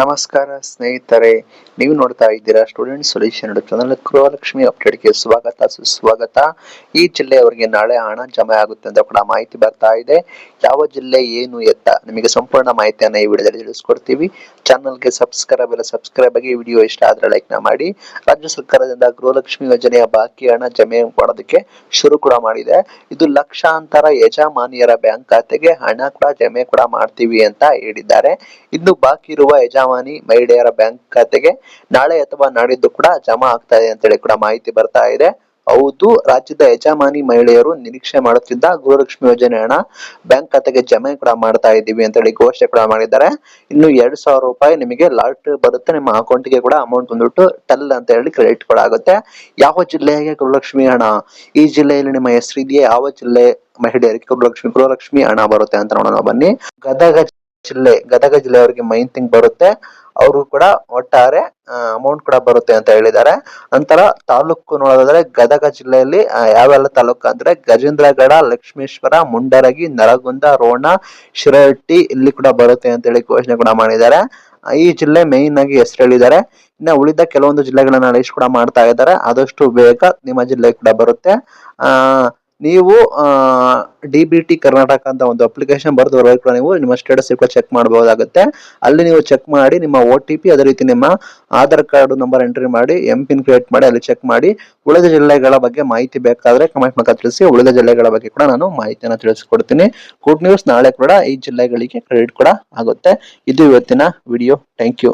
ನಮಸ್ಕಾರ ಸ್ನೇಹಿತರೆ, ನೀವು ನೋಡ್ತಾ ಇದ್ದೀರಾ ಸ್ಟೂಡೆಂಟ್ ಸೊಲ್ಯೂಷನ್ ಚಾನಲ್ ಗೃಹಲಕ್ಷ್ಮಿ ಅಪ್ಡೇಟ್ಗೆ ಸ್ವಾಗತ, ಸುಸ್ವಾಗತ. ಈ ಜಿಲ್ಲೆಯವರಿಗೆ ನಾಳೆ ಹಣ ಜಮೆ ಆಗುತ್ತೆ ಅಂತ ಕೂಡ ಮಾಹಿತಿ ಬರ್ತಾ ಇದೆ. ಯಾವ ಜಿಲ್ಲೆ ಏನು ಎತ್ತ ನಿಮಗೆ ಸಂಪೂರ್ಣ ಮಾಹಿತಿಯನ್ನು ಈ ವಿಡಿಯೋದಲ್ಲಿ ತಿಳಿಸ್ಕೊಡ್ತೀವಿ. ಚಾನಲ್ಗೆ ಸಬ್ಸ್ಕ್ರೈಬ್ ಇಲ್ಲ ಸಬ್ಸ್ಕ್ರೈಬ್ ಆಗಿ ವಿಡಿಯೋ ಇಷ್ಟ ಆದರೆ ಲೈಕ್ನ ಮಾಡಿ. ರಾಜ್ಯ ಸರ್ಕಾರದಿಂದ ಗೃಹಲಕ್ಷ್ಮಿ ಯೋಜನೆಯ ಬಾಕಿ ಹಣ ಜಮೆ ಮಾಡೋದಕ್ಕೆ ಶುರು ಕೂಡ ಮಾಡಿದೆ. ಇದು ಲಕ್ಷಾಂತರ ಯಜಮಾನಿಯರ ಬ್ಯಾಂಕ್ ಖಾತೆಗೆ ಹಣ ಕೂಡ ಜಮೆ ಕೂಡ ಮಾಡ್ತೀವಿ ಅಂತ ಹೇಳಿದ್ದಾರೆ. ಇನ್ನು ಬಾಕಿ ಇರುವ ಮಹಿಳೆಯರ ಬ್ಯಾಂಕ್ ಖಾತೆಗೆ ನಾಳೆ ಅಥವಾ ನಾಡಿದ್ದು ಕೂಡ ಜಮಾ ಆಗ್ತಾ ಇದೆ ಅಂತೇಳಿ ಕೂಡ ಮಾಹಿತಿ ಬರ್ತಾ ಇದೆ. ಹೌದು, ರಾಜ್ಯದ ಯಜಮಾನಿ ಮಹಿಳೆಯರು ನಿರೀಕ್ಷೆ ಮಾಡುತ್ತಿದ್ದ ಗೃಹಲಕ್ಷ್ಮಿ ಯೋಜನೆ ಹಣ ಬ್ಯಾಂಕ್ ಖಾತೆಗೆ ಜಮೆ ಕೂಡ ಮಾಡ್ತಾ ಇದ್ದೀವಿ ಅಂತ ಹೇಳಿ ಘೋಷಣೆ ಕೂಡ ಮಾಡಿದ್ದಾರೆ. ಇನ್ನು ಎರಡ್ ಸಾವಿರ ರೂಪಾಯಿ ನಿಮಗೆ ಲಾಟ್ ಬರುತ್ತೆ, ನಿಮ್ಮ ಅಕೌಂಟ್ಗೆ ಕೂಡ ಅಮೌಂಟ್ ಬಂದ್ಬಿಟ್ಟು ಟಲ್ ಅಂತ ಹೇಳಿ ಕ್ರೆಡಿಟ್ ಕೂಡ ಆಗುತ್ತೆ. ಯಾವ ಜಿಲ್ಲೆಗೆ ಗೃಹಲಕ್ಷ್ಮಿ ಹಣ? ಈ ಜಿಲ್ಲೆಯಲ್ಲಿ ನಿಮ್ಮ ಹೆಸರಿದೆಯೇ ಯಾವ ಜಿಲ್ಲೆ ಮಹಿಳೆಯರಿಗೆ ಗೃಹಲಕ್ಷ್ಮಿ ಗೃಹಲಕ್ಷ್ಮಿ ಹಣ ಬರುತ್ತೆ ಅಂತ ನೋಡೋಣ ಬನ್ನಿ. ಗದಗ ಜಿಲ್ಲೆ, ಗದಗ ಜಿಲ್ಲೆಯವರಿಗೆ ಮೈನ್ ಥಿಂಗ್ ಬರುತ್ತೆ. ಅವರು ಕೂಡ ಒಟ್ಟಾರೆ ಅಮೌಂಟ್ ಕೂಡ ಬರುತ್ತೆ ಅಂತ ಹೇಳಿದ್ದಾರೆ. ನಂತರ ತಾಲೂಕು ನೋಡೋದಾದ್ರೆ ಗದಗ ಜಿಲ್ಲೆಯಲ್ಲಿ ಯಾವೆಲ್ಲ ತಾಲೂಕು ಅಂದ್ರೆ ಗಜೇಂದ್ರಗಡ, ಲಕ್ಷ್ಮೇಶ್ವರ, ಮುಂಡರಗಿ, ನರಗುಂದ, ರೋಣ, ಶಿರಹಟ್ಟಿ ಇಲ್ಲಿ ಕೂಡ ಬರುತ್ತೆ ಅಂತ ಹೇಳಿ ಘೋಷಣೆ ಕೂಡ ಮಾಡಿದ್ದಾರೆ. ಈ ಜಿಲ್ಲೆ ಮೇಯ್ನ್ ಆಗಿ ಹೆಸರು ಹೇಳಿದ್ದಾರೆ ಇನ್ನ ಉಳಿದ ಕೆಲವೊಂದು ಜಿಲ್ಲೆಗಳನ್ನ ಲಿಸ್ಟ್ ಕೂಡ ಮಾಡ್ತಾ ಇದ್ದಾರೆ. ಆದಷ್ಟು ಬೇಗ ನಿಮ್ಮ ಜಿಲ್ಲೆ ಕೂಡ ಬರುತ್ತೆ. ಆ ನೀವು ಡಿ ಬಿ ಟಿ ಕರ್ನಾಟಕ ಅಂತ ಒಂದು ಅಪ್ಲಿಕೇಶನ್ ಬರೆದು ಬರಬೇಕು ನೀವು ನಿಮ್ಮ ಸ್ಟೇಟಸ್ ಕೂಡ ಚೆಕ್ ಮಾಡಬಹುದಾಗುತ್ತೆ ಅಲ್ಲಿ ನೀವು ಚೆಕ್ ಮಾಡಿ ನಿಮ್ಮ ಒ ಟಿ ಪಿ ಅದೇ ರೀತಿ ನಿಮ್ಮ ಆಧಾರ್ ಕಾರ್ಡ್ ನಂಬರ್ ಎಂಟ್ರಿ ಮಾಡಿ ಎಂ ಪಿನ್ ಕ್ರಿಯೇಟ್ ಮಾಡಿ, ಅಲ್ಲಿ ಚೆಕ್ ಮಾಡಿ. ಉಳಿದ ಜಿಲ್ಲೆಗಳ ಬಗ್ಗೆ ಮಾಹಿತಿ ಬೇಕಾದ್ರೆ ಕಮೆಂಟ್ ಮೂಲಕ ತಿಳಿಸಿ. ಉಳಿದ ಜಿಲ್ಲೆಗಳ ಬಗ್ಗೆ ಕೂಡ ನಾನು ಮಾಹಿತಿಯನ್ನು ತಿಳಿಸ್ಕೊಡ್ತೀನಿ. ಗುಡ್ ನ್ಯೂಸ್ ನಾಳೆ ಕೂಡ ಈ ಜಿಲ್ಲೆಗಳಿಗೆ ಕ್ರೆಡಿಟ್ ಕೂಡ ಆಗುತ್ತೆ. ಇದು ಇವತ್ತಿನ ವಿಡಿಯೋ ಥ್ಯಾಂಕ್ ಯು